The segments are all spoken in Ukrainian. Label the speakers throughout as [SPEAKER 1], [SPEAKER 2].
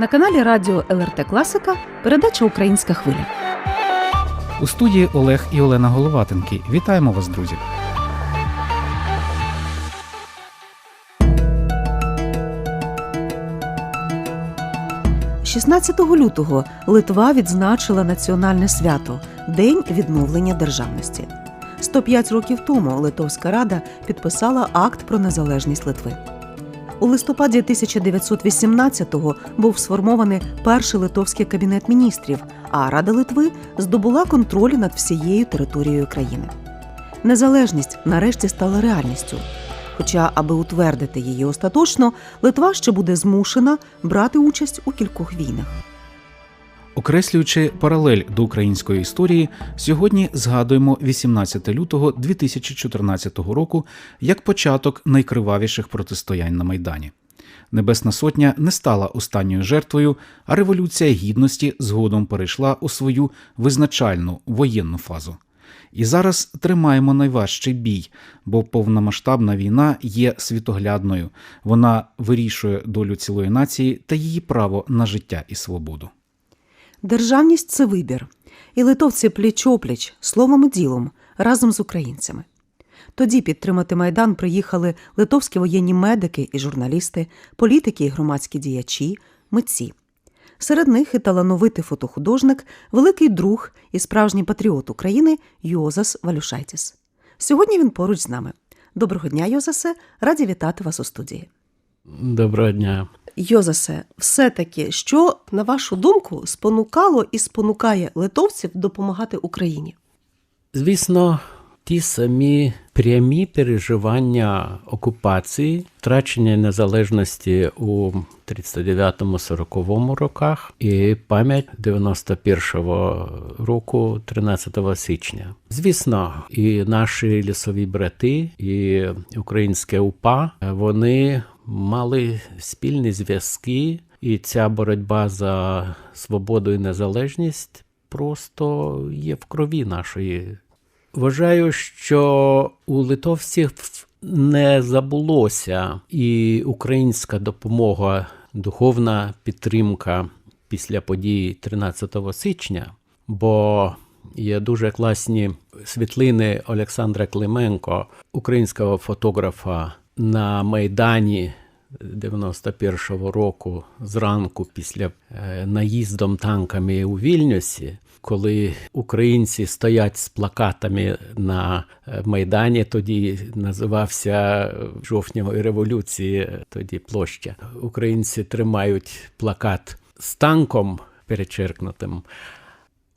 [SPEAKER 1] На каналі Радіо ЛРТ Класика передача Українська хвиля.
[SPEAKER 2] У студії Олег і Олена Головатенки. Вітаємо вас, друзі!
[SPEAKER 1] – 16 лютого Литва відзначила національне свято День відновлення державності. 105 років тому Литовська Рада підписала акт про незалежність Литви. У листопаді 1918-го був сформований перший литовський кабінет міністрів, а Рада Литви здобула контроль над всією територією країни. Незалежність нарешті стала реальністю. Хоча, аби утвердити її остаточно, Литва ще буде змушена брати участь у кількох війнах.
[SPEAKER 2] Окреслюючи паралель до української історії, сьогодні згадуємо 18 лютого 2014 року як початок найкривавіших протистоянь на Майдані. Небесна Сотня не стала останньою жертвою, а революція гідності згодом перейшла у свою визначальну воєнну фазу. І зараз тримаємо найважчий бій, бо повномасштабна війна є світоглядною, вона вирішує долю цілої нації та її право на життя і свободу.
[SPEAKER 1] Державність це вибір, і литовці пліч-опліч, словом і ділом, разом з українцями. Тоді підтримати майдан приїхали литовські воєнні медики і журналісти, політики і громадські діячі, митці. Серед них і талановитий фотохудожник, великий друг і справжній патріот України Йозас Валюшайтіс. Сьогодні він поруч з нами. Доброго дня, Йозасе! Раді вітати вас у студії.
[SPEAKER 3] Доброго дня.
[SPEAKER 4] Йозасе, все-таки, що, на вашу думку, спонукало і спонукає литовців допомагати Україні?
[SPEAKER 3] Звісно, ті самі прямі переживання окупації, втрачення незалежності у 39-40 роках і пам'ять 91-го року, 13 січня. Звісно, і наші лісові брати, і українське УПА вони мали спільні зв'язки, і ця боротьба за свободу і незалежність просто є в крові нашої. Вважаю, що у литовців не забулося і українська допомога, духовна підтримка після подій 13 січня, бо є дуже класні світлини Олександра Клименко, українського фотографа на Майдані 91-го року зранку після наїздом танками у Вільнюсі, коли українці стоять з плакатами на Майдані, тоді називався жовтневої революції, тоді площа. Українці тримають плакат з танком перечеркнутим.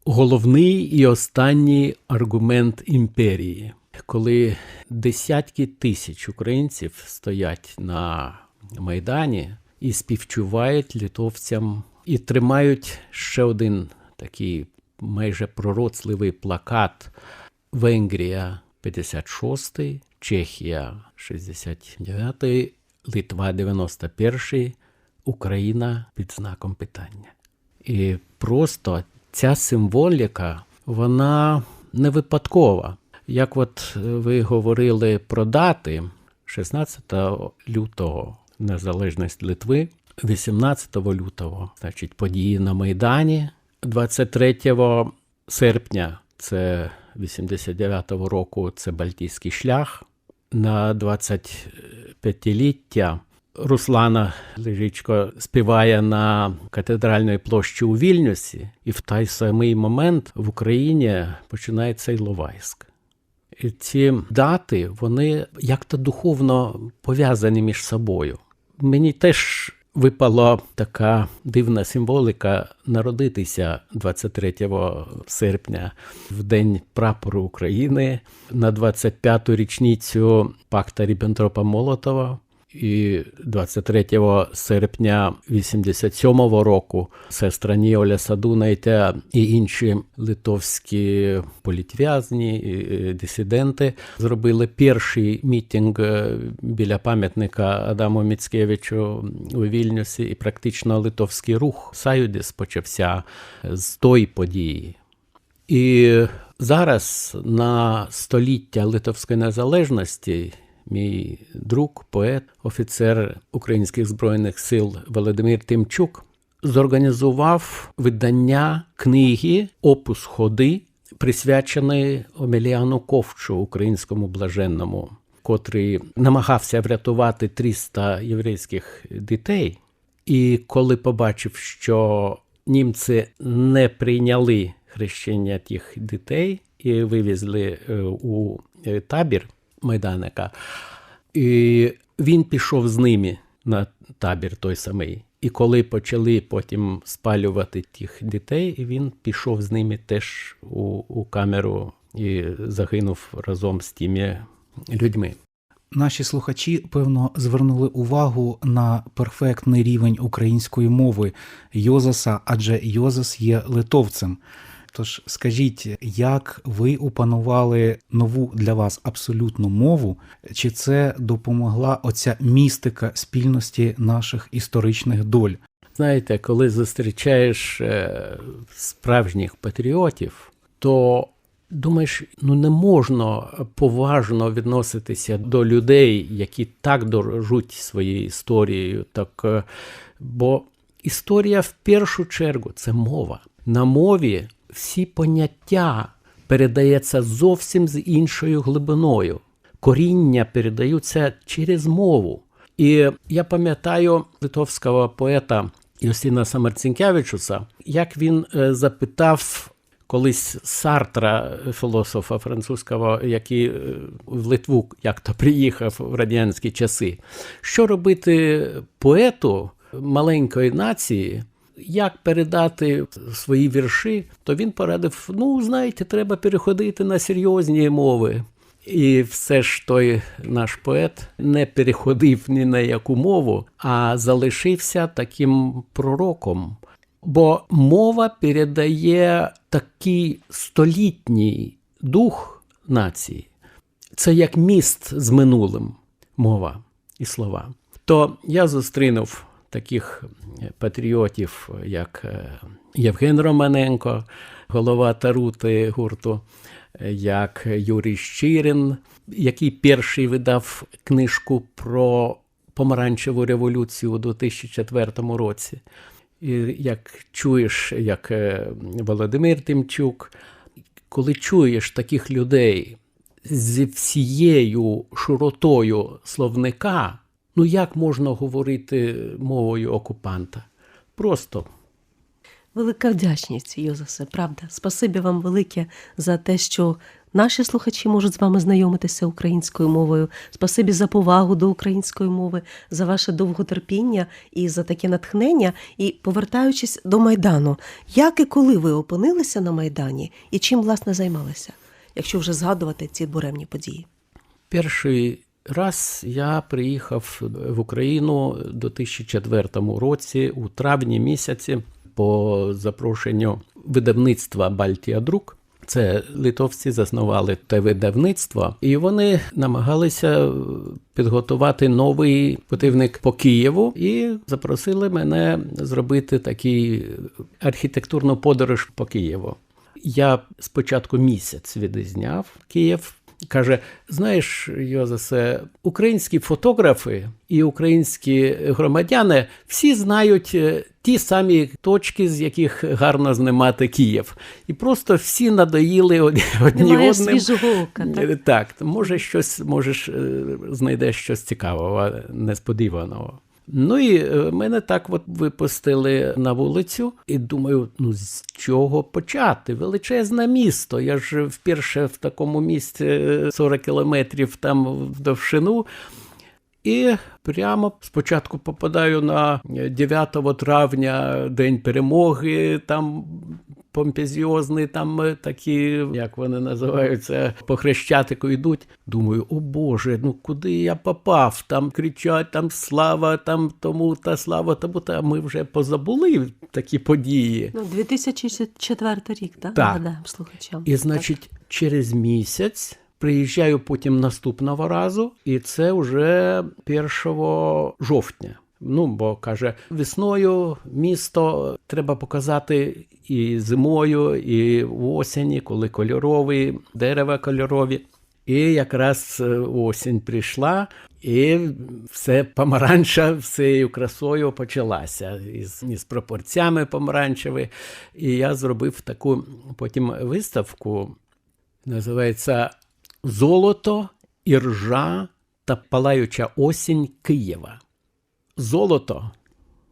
[SPEAKER 3] Головний і останній аргумент імперії, коли десятки тисяч українців стоять на Майдані і співчувають литовцям, і тримають ще один такий майже пророцливий плакат Венгрія 56, Чехія 69, Литва 91, Україна під знаком питання. І просто ця символіка, вона не випадкова. Як от ви говорили про дати 16 лютого незалежність Литви, 18 лютого, значить, події на Майдані, 23 серпня, це 89-го року, це Балтійський шлях. На 25-ліття Руслана Лежичко співає на катедральній площі у Вільнюсі, і в той самий момент в Україні починається Іловайськ. Ці дати, вони як-то духовно пов'язані між собою. Мені теж випала така дивна символіка народитися 23 серпня в День прапору України на 25-ту річницю пакта Ріббентропа Молотова. І 23 серпня 87-го року сестра Ніоля Садунайте і інші литовські політв'язні і дисиденти зробили перший мітинг біля пам'ятника Адаму Міцкевичу у Вільнюсі, і практично литовський рух Саюдіс почався з тої події. І зараз на століття Литовської незалежності мій друг, поет, офіцер Українських Збройних сил Володимир Тимчук зорганізував видання книги Опус ходи, присвяченої Омеліану Ковчу, українському блаженному, котрий намагався врятувати 300 єврейських дітей. І коли побачив, що німці не прийняли хрещення тих дітей і вивезли е, у е, табір майданика, і він пішов з ними на табір той самий. І коли почали потім спалювати тих дітей, він пішов з ними теж у, у камеру і загинув разом з тими людьми.
[SPEAKER 2] Наші слухачі, певно, звернули увагу на перфектний рівень української мови Йозаса, адже Йозас є литовцем. Тож скажіть, як ви опанували нову для вас абсолютну мову? Чи це допомогла оця містика спільності наших історичних доль?
[SPEAKER 3] Знаєте, коли зустрічаєш е, справжніх патріотів, то думаєш, ну не можна поважно відноситися до людей, які так дорожуть своєю історією. Так, е, бо історія в першу чергу це мова. На мові всі поняття передається зовсім з іншою глибиною. Коріння передаються через мову. І я пам'ятаю литовського поета Юстина Самарцінкевичуса, як він е, запитав колись Сартра, філософа французького, який е, в Литву як-то приїхав в радянські часи, що робити поету маленької нації, як передати свої вірші, то він порадив: ну, знаєте, треба переходити на серйозні мови. І все ж той наш поет не переходив ні на яку мову, а залишився таким пророком. Бо мова передає такий столітній дух нації. Це як міст з минулим мова і слова. То я зустрінув таких патріотів, як е, Євген Романенко, голова Тарути гурту, як Юрій Щирин, який перший видав книжку про помаранчеву революцію у 2004 році. І як чуєш, як е, Володимир Тимчук, коли чуєш таких людей зі всією широтою словника, ну як можна говорити мовою окупанта? Просто
[SPEAKER 4] Велика вдячність, Йозасе, правда. Спасибі вам велике за те, що наші слухачі можуть з вами знайомитися українською мовою. Спасибі за повагу до української мови, за ваше довготерпіння і за таке натхнення. І повертаючись до Майдану, як і коли ви опинилися на Майдані і чим власне займалися, якщо вже згадувати ці буремні події?
[SPEAKER 3] перший раз я приїхав в Україну у 2004 році, у травні місяці, по запрошенню видавництва Бальтія Друк. Це литовці заснували те видавництво, і вони намагалися підготувати новий путівник по Києву і запросили мене зробити такий архітектурну подорож по Києву. Я спочатку місяць відізняв Київ. Каже: знаєш, Йозасе, українські фотографи і українські громадяни всі знають е, ті самі точки, з яких гарно знімати Київ. І просто всі надоїли одні
[SPEAKER 4] Немає
[SPEAKER 3] одним.
[SPEAKER 4] ока. Так?
[SPEAKER 3] Е, Так, може, щось можеш е, знайдеш щось цікавого, несподіваного. Ну і е, мене так от випустили на вулицю, і думаю, ну з чого почати? Величезне місто. Я ж вперше в такому місці е, 40 кілометрів там в довшину. І прямо спочатку попадаю на 9 травня, День перемоги, там помпезіозний, там е, такі, як вони називаються, по хрещатику йдуть. Думаю, о Боже, ну куди я попав? Там кричать, там слава, там тому та слава, тому та ми вже позабули такі події.
[SPEAKER 4] Ну, 2004 рік, так?
[SPEAKER 3] Так.
[SPEAKER 4] Нагадаємо слухачам.
[SPEAKER 3] І, значить, через місяць приїжджаю потім наступного разу, і це вже 1 жовтня. Ну, бо каже, весною місто треба показати і зимою, і в осені, коли кольорові, дерева кольорові. І якраз е, осінь прийшла, І все помаранча всією красою почалася із, із пропорціями помаранчеві. І я зробив таку потім виставку, називається Золото, іржа та палаюча осінь Києва. Золото,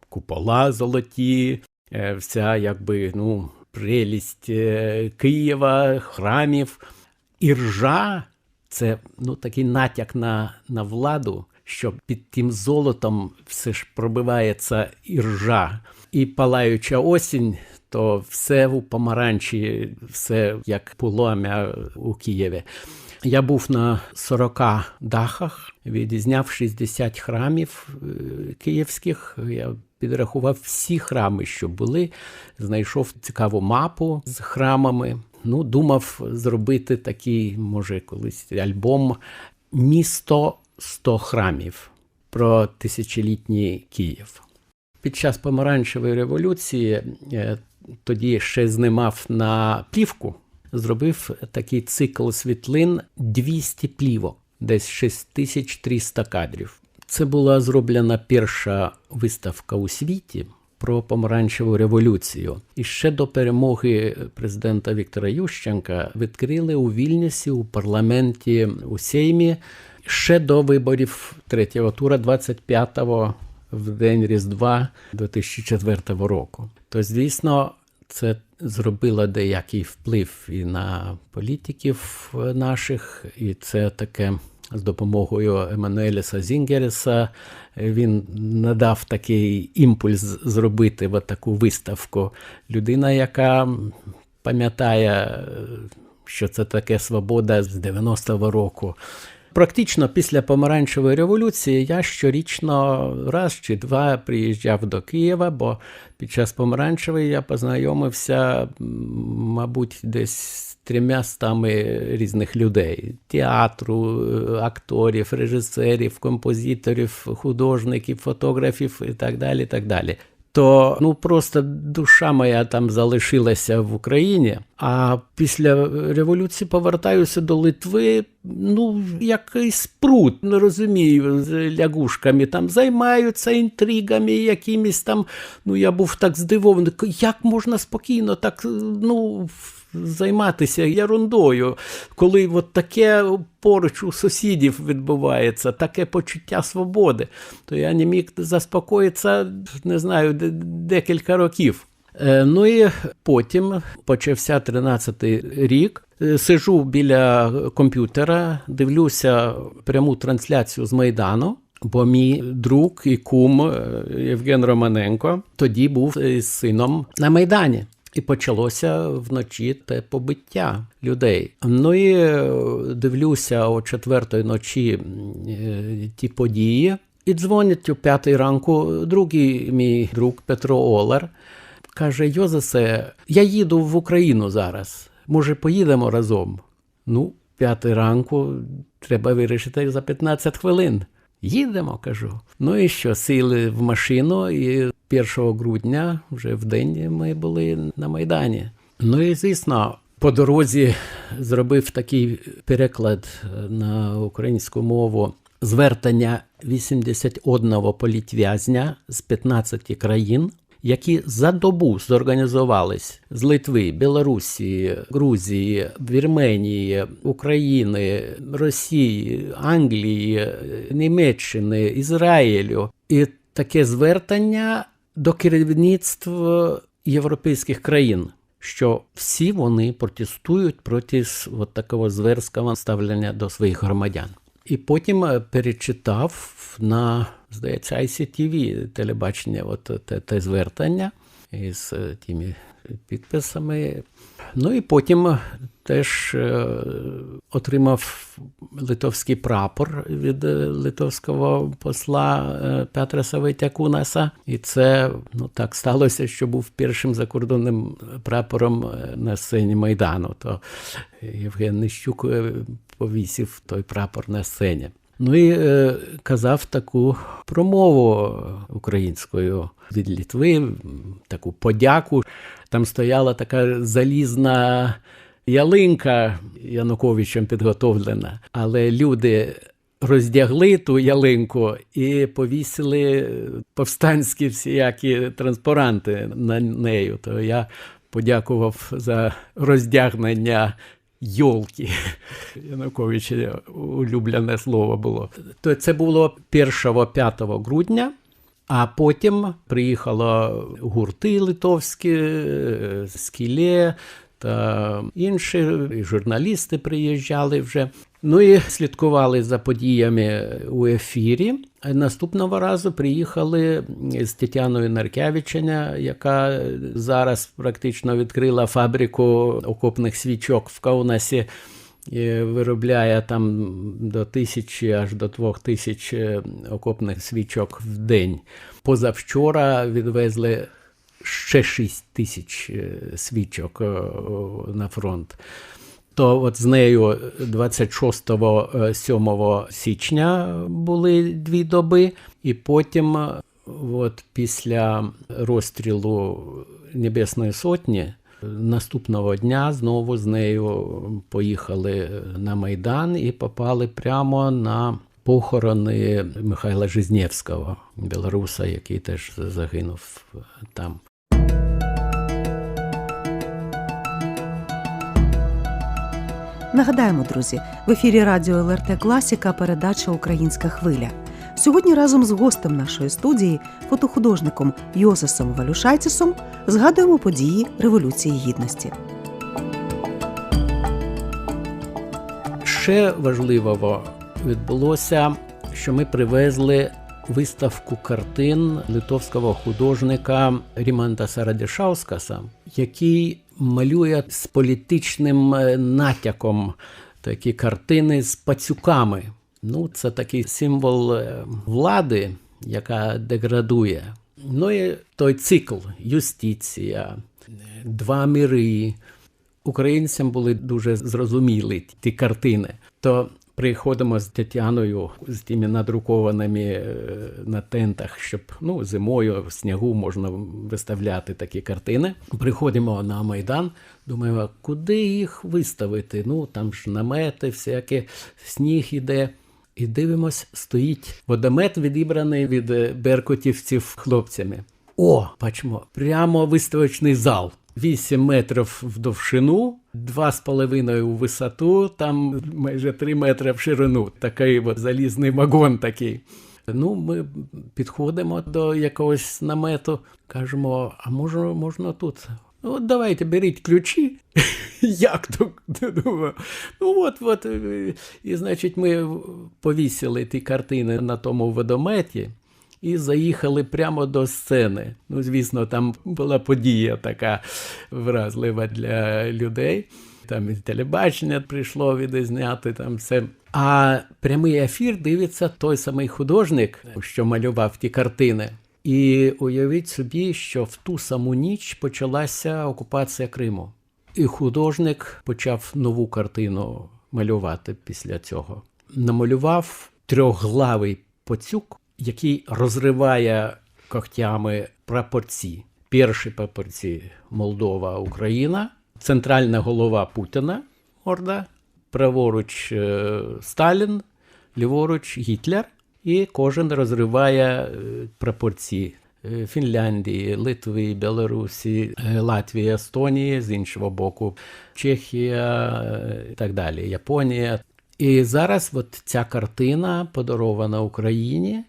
[SPEAKER 3] купола золоті, е, вся якби ну, прелість е, Києва, храмів. Іржа це ну, такий натяк на, на владу, що під тим золотом все ж пробивається іржа. І палаюча осінь, то все у помаранчі, все як полум'я у Києві. Я був на 40 дахах, відізняв 60 храмів е, київських. Я підрахував всі храми, що були, знайшов цікаву мапу з храмами. Ну, думав зробити такий, може, колись альбом Місто 100 храмів про тисячолітній Київ. Під час помаранчевої революції е, тоді ще знімав на плівку, зробив такий цикл світлин 200 плівок, десь 6300 кадрів. Це була зроблена перша виставка у світі про помаранчеву революцію. І ще до перемоги президента Віктора Ющенка відкрили у Вільнюсі у парламенті у Сеймі ще до виборів третього тура 25-го в день Різдва 2004 року. То, звісно, це зробило деякий вплив і на політиків наших, і це таке з допомогою Еммануеліса Зінгереса. Він надав такий імпульс зробити от таку виставку. Людина, яка пам'ятає, що це таке свобода з 90-го року. Практично після помаранчевої революції я щорічно раз чи два приїжджав до Києва, бо під час помаранчевої я познайомився, мабуть, десь трьома стами різних людей: театру, акторів, режисерів, композиторів, художників, фотографів і так далі. так далі. То ну просто душа моя там залишилася в Україні. А після революції повертаюся до Литви. Ну, якийсь спрут, не розумію, з лягушками там займаються інтригами, якимись там. Ну я був так здивований. Як можна спокійно так ну займатися ерундою, коли от таке поруч у сусідів відбувається, таке почуття свободи, то я не міг заспокоїтися, не знаю, декілька років. Ну і потім почався 13-й рік. Сижу біля комп'ютера, дивлюся пряму трансляцію з Майдану. Бо мій друг і кум Євген Романенко тоді був з сином на Майдані. І почалося вночі те побиття людей. Ну і дивлюся о четвертої ночі ті події. І дзвонять о п'ятій ранку другий мій друг Петро Олер. Каже: Йозесе, я їду в Україну зараз. Може, поїдемо разом? Ну, п'ятий ранку треба вирішити за 15 хвилин. Їдемо, кажу. Ну і що, сіли в машину, і 1 грудня, вже в день, ми були на Майдані. Ну і звісно, по дорозі зробив такий переклад на українську мову звертання 81 політв'язня з 15 країн. Які за добу зорганізувались з Литви, Білорусі, Грузії, Вірменії, України, Росії, Англії, Німеччини, Ізраїлю, і таке звертання до керівництва європейських країн, що всі вони протестують проти от такого зверського ставлення до своїх громадян. І потім перечитав на, здається, ICTV телебачення от те, те звертання із тими підписами. Ну і потім теж отримав литовський прапор від литовського посла Петра Савитякунаса. І це ну, так сталося, що був першим закордонним прапором на сцені Майдану. То Євген Нищук повісив той прапор на сцені. Ну і е, казав таку промову українською від Літви, таку подяку. Там стояла така залізна ялинка Януковичем підготовлена, але люди роздягли ту ялинку і повісили повстанські всіякі транспаранти на нею. То я подякував за роздягнення йолки. Януковича улюблене слово було. То це було 1-5 грудня. А потім приїхало гурти литовські, е, скіле та інші, і журналісти приїжджали вже. Ну і слідкували за подіями у ефірі. Наступного разу приїхали з Тетяною Наркявиченя, яка зараз практично відкрила фабрику окопних свічок в Каунасі. Виробляє там до тисячі аж до двох тисяч е, окопних свічок в день. Позавчора відвезли ще 6 тисяч е, свічок е, на фронт. То от з нею 26-7 січня були дві доби, і потім, е, от після розстрілу Небесної Сотні, наступного дня знову з нею поїхали на Майдан і попали прямо на похорони Михайла Жизнєвського, білоруса, який теж загинув там.
[SPEAKER 1] Нагадаємо, друзі, в ефірі радіо ЛРТ Класіка передача Українська хвиля. Сьогодні разом з гостем нашої студії, фотохудожником Йосисом Валюшайцісом, згадуємо події Революції Гідності.
[SPEAKER 3] Ще важливого відбулося, що ми привезли виставку картин литовського художника Ріманта Сарадішаускаса, який малює з політичним е, натяком такі картини з пацюками. Ну, це такий символ е, влади, яка деградує. Ну і той цикл юстиція, два міри. Українцям були дуже зрозумілі ті картини. То приходимо з Тетяною з тими надрукованими е, на тентах, щоб ну, зимою в снігу можна виставляти такі картини. Приходимо на Майдан, думаємо, куди їх виставити? Ну там ж намети, всякі сніг іде. І дивимось, стоїть водомет, відібраний від е, беркутівців хлопцями. О, бачимо, прямо виставочний зал. 8 метрів в довжину, 2,5 у висоту, там майже 3 метри в ширину. Такий от залізний вагон такий. Ну, ми підходимо до якогось намету, кажемо, а може, можна тут? Ну, от давайте беріть ключі. Як то? Ну, от, от. І, значить, ми повісили ті картини на тому водометі і заїхали прямо до сцени. Ну, звісно, там була подія така вразлива для людей. Там і телебачення прийшло відзняти там все. А прямий ефір дивиться той самий художник, що малював ті картини. І уявіть собі, що в ту саму ніч почалася окупація Криму. І художник почав нову картину малювати після цього. Намалював трьохглавий поцюк, який розриває когтями прапорці. Перші прапорці Молдова, Україна, центральна голова Путіна, орда, праворуч е, Сталін, ліворуч Гітлер, і кожен розриває е, прапорці. е, Фінляндії, Литви, Білорусі, Латвії, Естонії, з іншого боку, Чехія і так далі, Японія. І зараз от ця картина подарована Україні,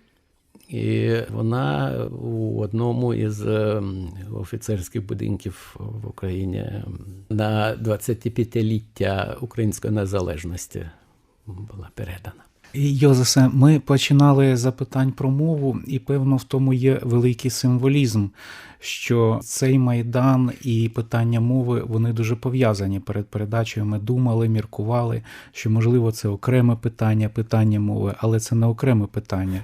[SPEAKER 3] і вона у одному із ем, офіцерських будинків в Україні на 25-ліття української незалежності була передана.
[SPEAKER 2] Йозесе, ми починали запитань про мову, і певно в тому є великий символізм, що цей майдан і питання мови вони дуже пов'язані. Перед передачею ми думали, міркували, що можливо це окреме питання, питання мови, але це не окреме питання.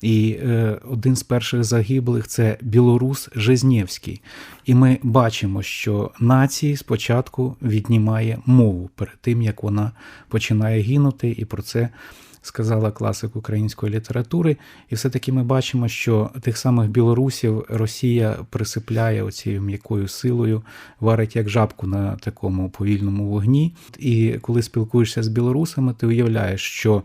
[SPEAKER 2] І е, один з перших загиблих це білорус Жизнєвський. І ми бачимо, що нації спочатку віднімає мову перед тим, як вона починає гинути, і про це сказала класик української літератури. І все-таки ми бачимо, що тих самих білорусів Росія присипляє оцією м'якою силою, варить як жабку на такому повільному вогні. І коли спілкуєшся з білорусами, ти уявляєш, що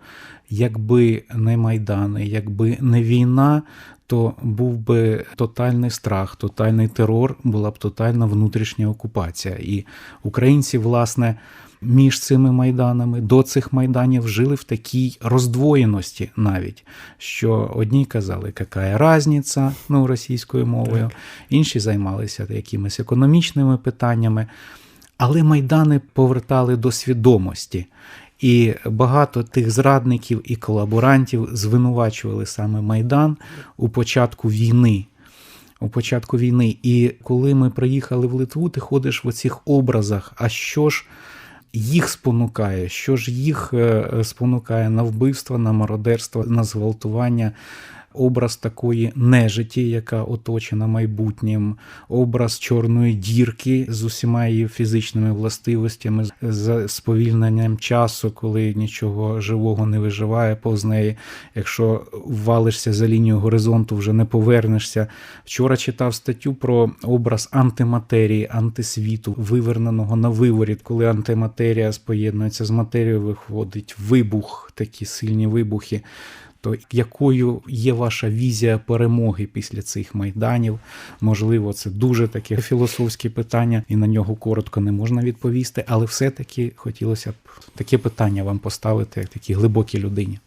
[SPEAKER 2] якби не майдани, якби не війна, то був би тотальний страх, тотальний терор, була б тотальна внутрішня окупація. І українці, власне, між цими майданами до цих майданів жили в такій роздвоєності навіть, що одні казали, яка разниця ну, російською мовою, інші займалися якимись економічними питаннями. Але майдани повертали до свідомості. І багато тих зрадників і колаборантів звинувачували саме Майдан у початку війни. У початку війни. І коли ми приїхали в Литву, ти ходиш в оцих образах. А що ж їх спонукає? Що ж їх е, спонукає на вбивство, на мародерство, на зґвалтування? Образ такої нежиті, яка оточена майбутнім, образ чорної дірки з усіма її фізичними властивостями, з сповільненням часу, коли нічого живого не виживає повз неї. Якщо валишся за лінію горизонту, вже не повернешся. Вчора читав статтю про образ антиматерії, антисвіту, виверненого на виворіт, коли антиматерія споєднується з матерією, виходить вибух, такі сильні вибухи. То якою є ваша візія перемоги після цих майданів? Можливо, це дуже таке філософське питання, і на нього коротко не можна відповісти, але все-таки хотілося б таке питання вам поставити, як такій глибокій людині.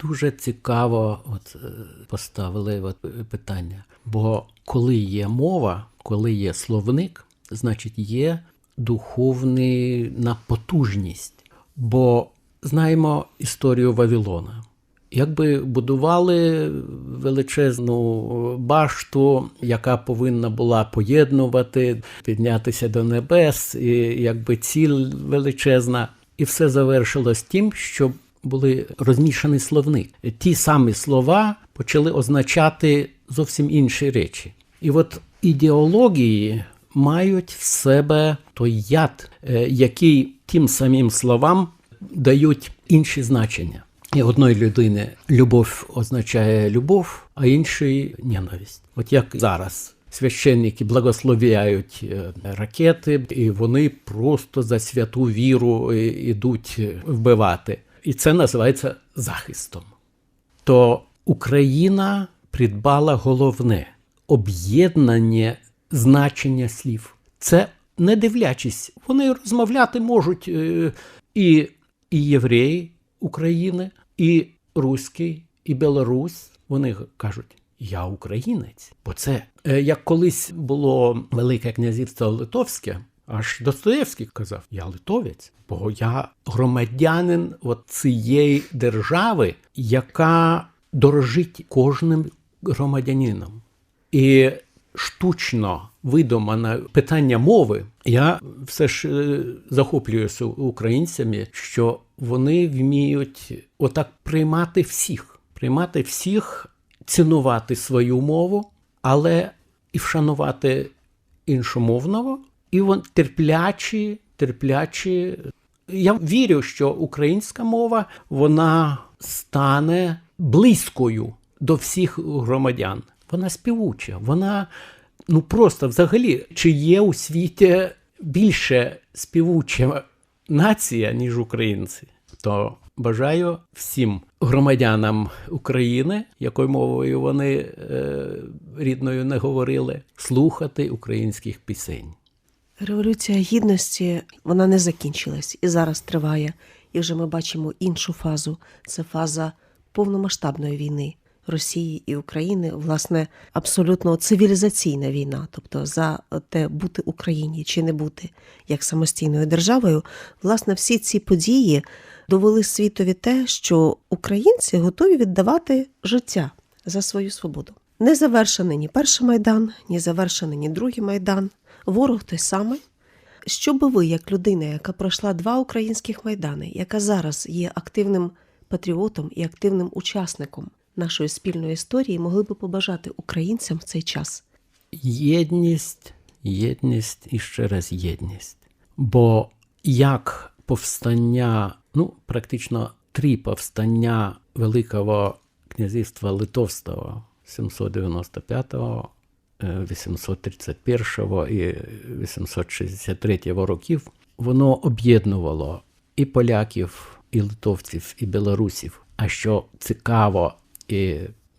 [SPEAKER 3] Дуже цікаво от, е, поставили от, е, питання. Бо коли є мова, коли є словник, значить є духовна потужність. Бо знаємо історію Вавилона. Якби будували величезну башту, яка повинна була поєднувати, піднятися до небес, і якби ціль величезна, і все завершилось тим, що були розмішані словник. Ті самі слова почали означати зовсім інші речі. І от ідеології мають в себе той яд, е, який тим самим словам дають інші значення. І одної людини любов означає любов, а іншої ненависть. От як зараз священники благословляють е, ракети, і вони просто за святу віру е, ідуть вбивати. І це називається захистом. То Україна придбала головне об'єднання значення слів. Це не дивлячись, вони розмовляти можуть е, і, і євреї України, і руський, і Білорусь. Вони кажуть. Я українець, бо це е, як колись було Велике князівство Литовське, аж Достоєвський казав: Я литовець, бо я громадянин от цієї держави, яка дорожить кожним громадянином. І штучно видумане питання мови, я все ж е, захоплююся українцями, що вони вміють отак приймати всіх, приймати всіх, цінувати свою мову, але і вшанувати іншомовного, і вон терплячі, терплячі. Я вірю, що українська мова вона стане близькою до всіх громадян. Вона співуча, вона ну просто взагалі, чи є у світі більше співуча нація, ніж українці, то бажаю всім громадянам України, якою мовою вони е, рідною не говорили, слухати українських пісень.
[SPEAKER 4] Революція гідності вона не закінчилась і зараз триває. І вже ми бачимо іншу фазу. Це фаза повномасштабної війни Росії і України, власне, абсолютно цивілізаційна війна, тобто за те, бути Україні чи не бути як самостійною державою. Власне, всі ці події довели світові те, що українці готові віддавати життя за свою свободу. Не завершений ні перший майдан, ні завершений ні другий майдан. Ворог той самий. Що би ви, як людина, яка пройшла два українських майдани, яка зараз є активним патріотом і активним учасником нашої спільної історії, могли би побажати українцям в цей час?
[SPEAKER 3] Єдність, єдність і ще раз єдність. Бо як повстання, ну, практично три повстання Великого князівства Литовського 795, е, 831 і 863 років, воно об'єднувало і поляків, і литовців, і білорусів. А що цікаво, і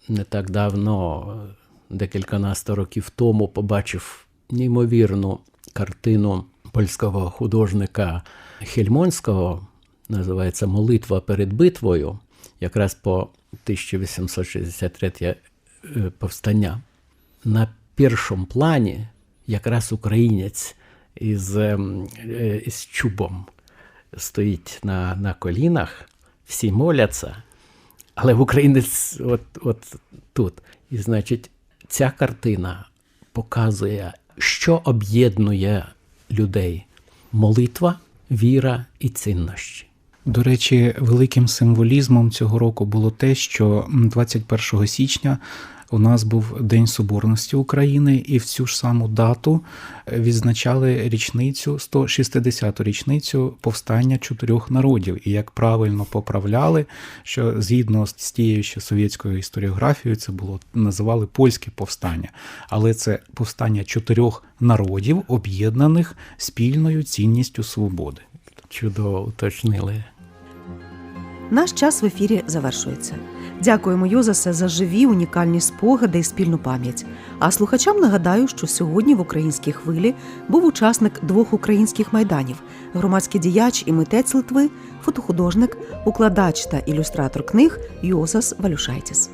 [SPEAKER 3] не так давно, декільканадцять років тому, побачив неймовірну картину польського художника Хельмонського, називається Молитва перед битвою, якраз по 1863 е, повстання. На першому плані якраз українець із, е, із чубом стоїть на, на колінах, всі моляться, але українець от, от тут. І значить, ця картина показує, що об'єднує людей: молитва, віра і цінності.
[SPEAKER 2] До речі, великим символізмом цього року було те, що 21 січня у нас був День Соборності України, і в цю ж саму дату е, відзначали річницю, 160-ту річницю повстання чотирьох народів. І як правильно поправляли, що згідно з тією ще совєтською історіографією, це було називали польське повстання. Але це повстання чотирьох народів, об'єднаних спільною цінністю свободи.
[SPEAKER 3] Чудово уточнили.
[SPEAKER 1] Наш час в ефірі завершується. Дякуємо Йозасе за живі унікальні спогади і спільну пам'ять. А слухачам нагадаю, що сьогодні в українській хвилі був учасник двох українських майданів: громадський діяч і митець Литви, фотохудожник, укладач та ілюстратор книг Йозас Валюшайтіс.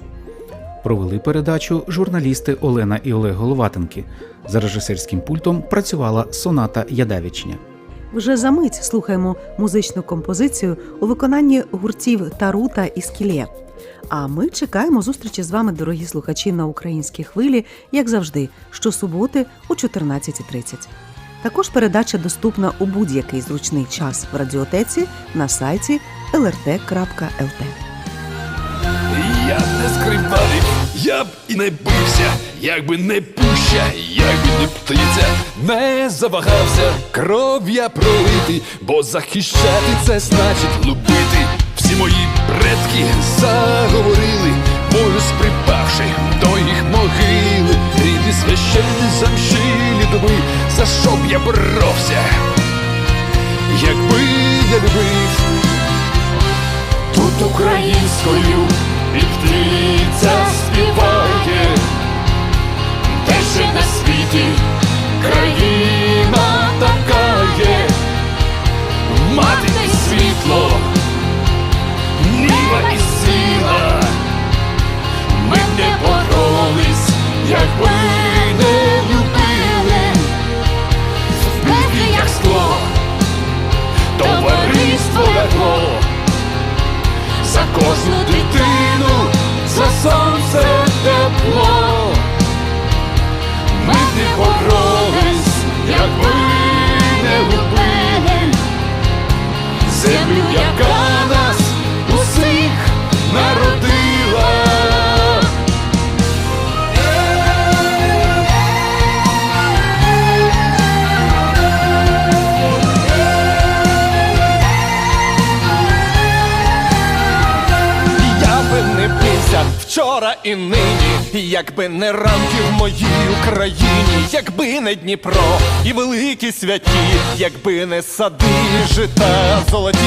[SPEAKER 2] Провели передачу журналісти Олена і Олег Головатенки. За режисерським пультом працювала Соната Ядевичня.
[SPEAKER 1] Вже за мить слухаємо музичну композицію у виконанні гуртів Тарута і Скілє. А ми чекаємо зустрічі з вами, дорогі слухачі, на українській хвилі, як завжди, щосуботи о 14.30. Також передача доступна у будь-який зручний час в радіотеці на сайті lrt.lt.
[SPEAKER 5] Я не скривалив, я б і не бився, якби не пуща, якби не птиця, не завагався, кров я пролити, бо захищати це значить любити. Всі мої предки заговорили, волю сприпавши до їх могили, рідні священні замшилі доби, за що б я боровся, якби я любив. Тут українською і птиця співає, де ще на світі країна така є, мати і світло, ніва і сила, ми не боролись, якби не любили, вбити як скло, товариство лягло за кожну дитину, за сонце тепло. Ми не боролись, якби не любили землю, яка
[SPEAKER 6] і нині, якби не ранки в моїй Україні, якби не Дніпро і великі святі, якби не сади, жита золоті,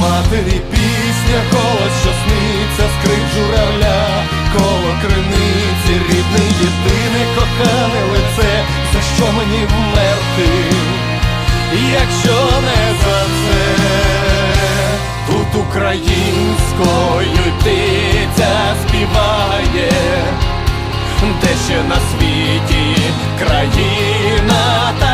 [SPEAKER 6] матері пісня, голос, що сниться, скрип журавля, коло криниці, рідне, єдине кохане лице, за що мені вмерти, якщо не за це. Українською птиця співає, де ще на світі країна така